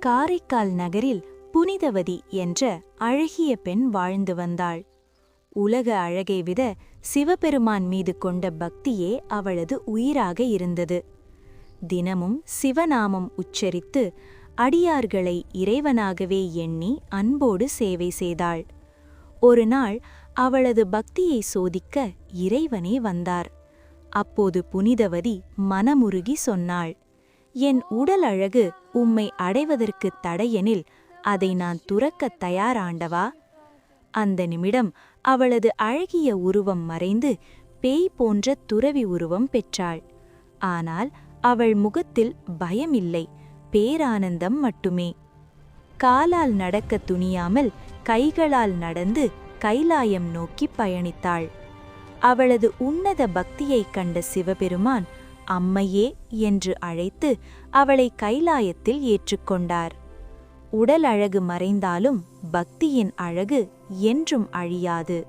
காரைக்கால் நகரில் புனிதவதி என்ற அழகிய பெண் வாழ்ந்து வந்தாள். உலக அழகை விட சிவபெருமான் மீது கொண்ட பக்தியே அவளது உயிராக இருந்தது. தினமும் சிவநாமம் உச்சரித்து அடியார்களை இறைவனாகவே எண்ணி அன்போடு சேவை செய்தாள். ஒரு நாள் அவளது பக்தியை சோதிக்க இறைவனே வந்தார். அப்போது புனிதவதி மனமுருகி சொன்னாள். என் உடல் அழகு உம்மை அடைவதற்குத் தடையெனில் அதை நான் துறக்கத் தயாராண்டவா? அந்த நிமிடம் அவளது அழகிய உருவம் மறைந்து பேய் போன்ற துறவி உருவம் பெற்றாள். ஆனால் அவள் முகத்தில் பயமில்லை பேரானந்தம் மட்டுமே. காலால் நடக்க துணியாமல் கைகளால் நடந்து கைலாயம் நோக்கி பயணித்தாள். அவளது உன்னத பக்தியைக் கண்ட சிவபெருமான் அம்மையே என்று அழைத்து அவளை கைலாயத்தில் ஏற்றுக்கொண்டார். உடல் அழகு மறைந்தாலும் பக்தியின் அழகு என்றும் அழியாது.